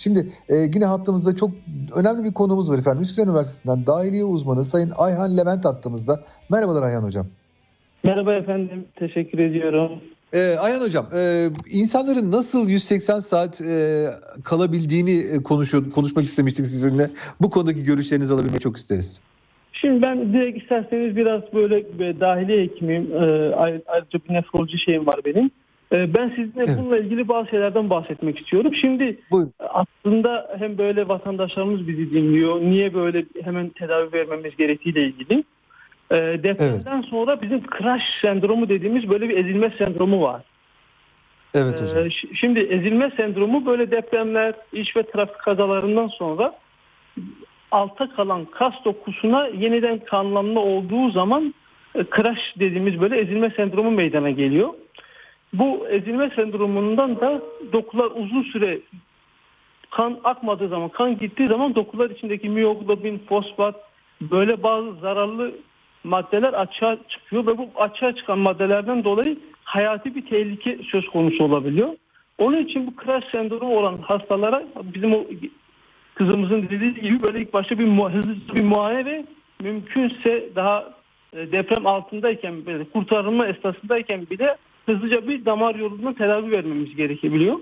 Şimdi e, yine hattımızda çok önemli bir konumuz var efendim. Üsküdar Üniversitesi'nden dahiliye uzmanı Sayın Ayhan Levent hattımızda. Merhabalar Ayhan Hocam. Merhaba efendim, teşekkür ediyorum. Ee, Ayhan Hocam, e, insanların nasıl 180 saat e, kalabildiğini e, konuşuyor, konuşmak istemiştik sizinle. Bu konudaki görüşlerinizi alabilmeyi çok isteriz. Şimdi ben direkt isterseniz biraz böyle, hekimiyim. Ee, ayrı- ayrıca bir nefroloji şeyim var benim. Ee, ben sizinle Evet. bununla ilgili bazı şeylerden bahsetmek istiyorum. Şimdi Buyurun. aslında hem böyle vatandaşlarımız bizi dinliyor. Niye böyle hemen tedavi vermemiz gerektiğiyle ilgili. Ee, depremden sonra bizim crash sendromu dediğimiz böyle bir ezilme sendromu var. Evet hocam. Ee, ş- şimdi ezilme sendromu böyle depremler, iş ve trafik kazalarından sonra alta kalan kas dokusuna yeniden kanlanma olduğu zaman e, crash dediğimiz böyle ezilme sendromu meydana geliyor. Bu ezilme sendromundan da dokular uzun süre kan akmadığı zaman, kan gittiği zaman dokular içindeki miyoglobin, fosfat böyle bazı zararlı maddeler açığa çıkıyor ve bu açığa çıkan maddelerden dolayı hayati bir tehlike söz konusu olabiliyor. Onun için bu crash sendromu olan hastalara bizim o kızımızın dediği gibi böyle ilk başta bir, mu- hızlı bir muayene ve mümkünse daha e, deprem altındayken böyle kurtarılma esnasındayken bile hızlıca bir damar yolundan tedavi vermemiz gerekebiliyor.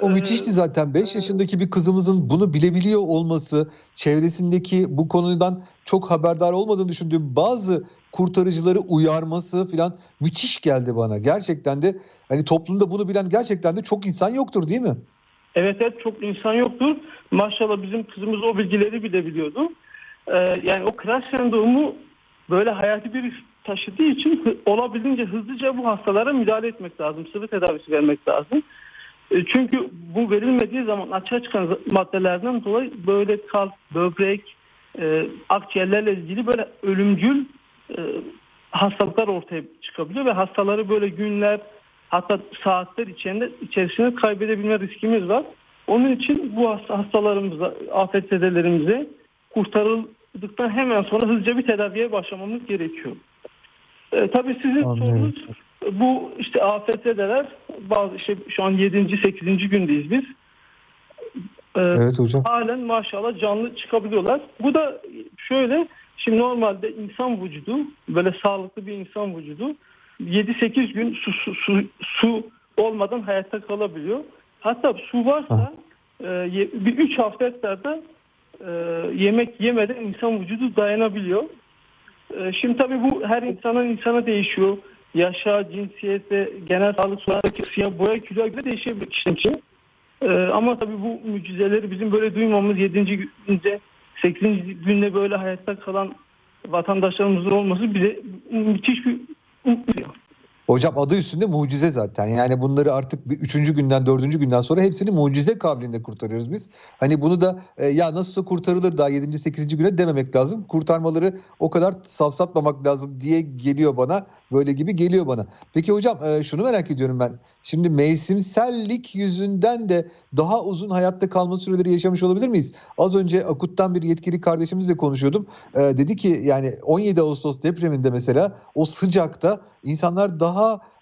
O müthişti zaten. 5 yaşındaki bir kızımızın bunu bilebiliyor olması, çevresindeki bu konudan çok haberdar olmadığını düşündüğüm bazı kurtarıcıları uyarması falan müthiş geldi bana. Gerçekten de hani toplumda bunu bilen gerçekten de çok insan yoktur değil mi? Evet evet çok insan yoktur. Maşallah bizim kızımız o bilgileri bile biliyordu. Ee, yani o crash sendromu böyle hayati bir taşıdığı için olabildiğince hızlıca bu hastalara müdahale etmek lazım. Sıvı tedavisi vermek lazım. E, Çünkü bu verilmediği zaman açığa çıkan maddelerden dolayı böyle kalp, böbrek, e, akciğerlerle ilgili böyle ölümcül e, hastalıklar ortaya çıkabiliyor ve hastaları böyle günler hatta saatler içinde içerisinde kaybedebilme riskimiz var. Onun için bu hasta, hastalarımıza, afetzedelerimize kurtarıldıktan hemen sonra hızlıca bir tedaviye başlamamız gerekiyor. E, tabii sizin sorunuz bu işte afetzedeler bazı işte şu an 7. 8. gündeyiz biz. E, Evet hocam. halen maşallah canlı çıkabiliyorlar. Bu da şöyle şimdi normalde insan vücudu böyle sağlıklı bir insan vücudu 7-8 gün su, su, su, su olmadan hayatta kalabiliyor. Hatta su varsa e, ye- bir 3 haftalarda e, yemek yemeden insan vücudu dayanabiliyor. E, şimdi tabii bu her insanın insana değişiyor. Yaşa, cinsiyete, genel sağlık sorunlarındaki siyah boya kiloya göre değişebilir kişinin için. Ee, ama tabii bu mucizeleri bizim böyle duymamız 7. günde 8. günde böyle hayatta kalan vatandaşlarımızın olması bize müthiş bir umut veriyor. Hocam adı üstünde mucize zaten. Yani bunları artık bir üçüncü günden, dördüncü günden sonra hepsini mucize kavlinde kurtarıyoruz biz. Hani bunu da e, ya nasılsa kurtarılır daha yedinci, sekizinci güne dememek lazım. Kurtarmaları o kadar savsatmamak lazım diye geliyor bana. Böyle gibi geliyor bana. Peki hocam e, şunu merak ediyorum ben. Şimdi mevsimsellik yüzünden de daha uzun hayatta kalma süreleri yaşamış olabilir miyiz? Az önce Akut'tan bir yetkili kardeşimizle konuşuyordum. E, dedi ki yani 17 Ağustos depreminde mesela o sıcakta insanlar daha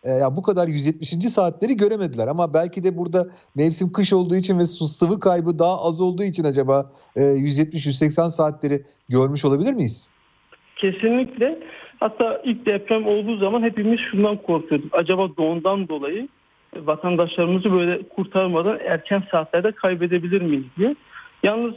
e, ya bu kadar 170. saatleri göremediler ama belki de burada mevsim kış olduğu için ve su sıvı kaybı daha az olduğu için acaba e, 170-180 saatleri görmüş olabilir miyiz? Kesinlikle. Hatta ilk deprem olduğu zaman hepimiz şundan korkuyorduk. Acaba doğumdan dolayı e, vatandaşlarımızı böyle kurtarmadan erken saatlerde kaybedebilir miyiz diye. Yalnız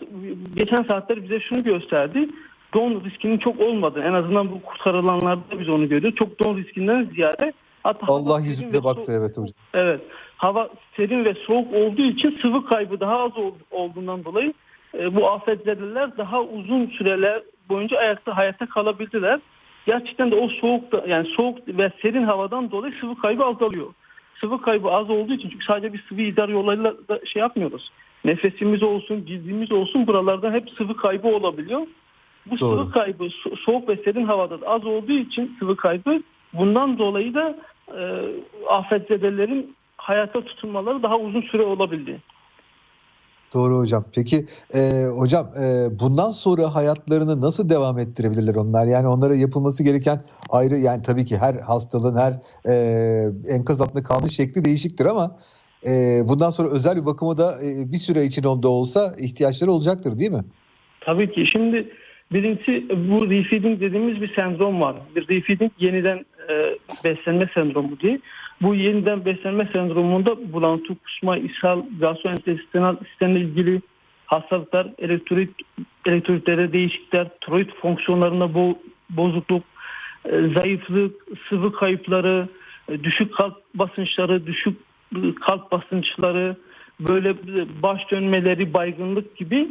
geçen saatler bize şunu gösterdi. Don riskinin çok olmadığı en azından bu kurtarılanlarda biz onu görüyoruz. Çok don riskinden ziyade hatta Allah yüzümüze baktı soğuk- evet hocam. Evet. Hava serin ve soğuk olduğu için sıvı kaybı daha az ol- olduğundan dolayı e, bu afetzedeler daha uzun süreler boyunca ayakta hayatta kalabildiler. Gerçekten de o soğuk da yani soğuk ve serin havadan dolayı sıvı kaybı azalıyor. Sıvı kaybı az olduğu için çünkü sadece bir sıvı idrar yollarıyla da şey yapmıyoruz. Nefesimiz olsun, cildimiz olsun buralardan hep sıvı kaybı olabiliyor. Bu Doğru. sıvı kaybı so- soğuk ve serin havada da az olduğu için sıvı kaybı bundan dolayı da e, afetzedelerin hayata tutunmaları daha uzun süre olabildi. Doğru hocam. Peki e, hocam e, bundan sonra hayatlarını nasıl devam ettirebilirler onlar? Yani onlara yapılması gereken ayrı yani tabii ki her hastalığın her e, enkaz altında kalmış şekli değişiktir ama e, bundan sonra özel bir bakıma da e, bir süre için onda olsa ihtiyaçları olacaktır değil mi? Tabii ki. Şimdi birincisi bu refeeding dediğimiz bir sendrom var. Bir refeeding yeniden e, beslenme sendromu diye. Bu yeniden beslenme sendromunda bulantı, kusma, ishal, gastrointestinal sistemle ilgili hastalıklar, elektrolit, elektrolitlere değişiklikler, tiroid fonksiyonlarında bo- bozukluk, e, zayıflık, sıvı kayıpları, e, düşük kalp basınçları, düşük e, kalp basınçları, böyle e, baş dönmeleri, baygınlık gibi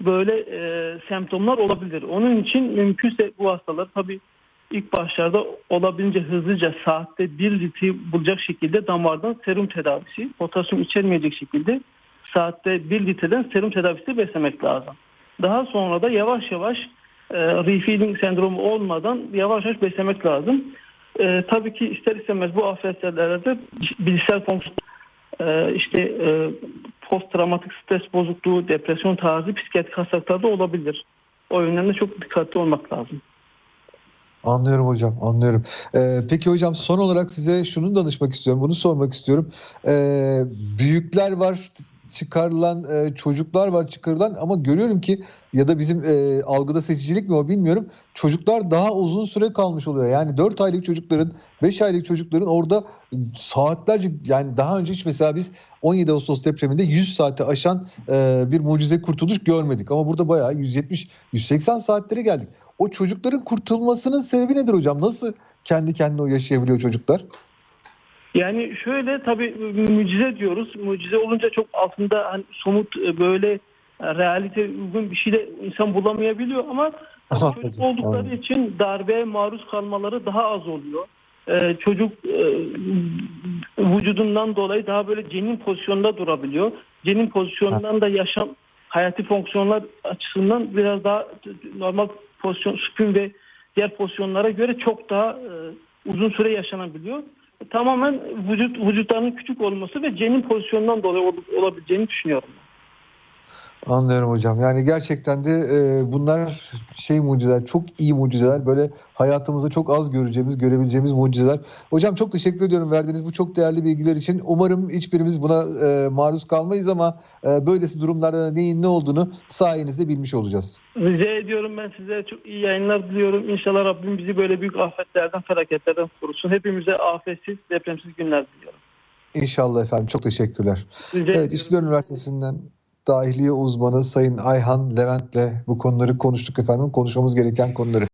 böyle e, semptomlar olabilir. Onun için mümkünse bu hastalar tabii ilk başlarda olabildiğince hızlıca saatte 1 litre bulacak şekilde damardan serum tedavisi, potasyum içermeyecek şekilde saatte 1 litreden serum tedavisi beslemek lazım. Daha sonra da yavaş yavaş e, refeeding sendromu olmadan yavaş yavaş beslemek lazım. E, tabii ki ister istemez bu AFS'lerde bilişsel fonksiyon e, işte e, post travmatik stres bozukluğu, depresyon tarzı psikiyatrik hastalıklar da olabilir. O yönden de çok dikkatli olmak lazım. Anlıyorum hocam, anlıyorum. Ee, peki hocam son olarak size şunu danışmak istiyorum, bunu sormak istiyorum. Ee, büyükler var çıkarılan, e, çocuklar var çıkarılan ama görüyorum ki ya da bizim e, algıda seçicilik mi o bilmiyorum. Çocuklar daha uzun süre kalmış oluyor. Yani 4 aylık çocukların, 5 aylık çocukların orada saatlerce yani daha önce hiç mesela biz 17 Ağustos depreminde 100 saate aşan e, bir mucize kurtuluş görmedik. Ama burada bayağı 170-180 saatlere geldik. O çocukların kurtulmasının sebebi nedir hocam? Nasıl kendi kendine o yaşayabiliyor çocuklar? Yani şöyle tabii mucize diyoruz. Mucize olunca çok altında hani somut e, böyle e, realite uygun bir şey de insan bulamayabiliyor ama çocuk oldukları için darbeye maruz kalmaları daha az oluyor. Ee, çocuk e, vücudundan dolayı daha böyle cenin pozisyonda durabiliyor. Cenin pozisyonundan da yaşam hayati fonksiyonlar açısından biraz daha normal pozisyon süpün ve diğer pozisyonlara göre çok daha e, uzun süre yaşanabiliyor. Tamamen vücut vücutlarının küçük olması ve cenin pozisyonundan dolayı ol- olabileceğini düşünüyorum. Anlıyorum hocam. Yani gerçekten de e, bunlar şey mucizeler, çok iyi mucizeler. Böyle hayatımızda çok az göreceğimiz, görebileceğimiz mucizeler. Hocam çok teşekkür ediyorum verdiğiniz bu çok değerli bilgiler için. Umarım hiçbirimiz buna e, maruz kalmayız ama e, böylesi durumlarda neyin ne olduğunu sayenizde bilmiş olacağız. Rica ediyorum ben size çok iyi yayınlar diliyorum. İnşallah Rabbim bizi böyle büyük afetlerden, felaketlerden korusun. Hepimize afetsiz, depremsiz günler diliyorum. İnşallah efendim. Çok teşekkürler. Rica Evet. İskender Üniversitesi'nden dahiliye uzmanı Sayın Ayhan Levent'le bu konuları konuştuk efendim. Konuşmamız gereken konuları.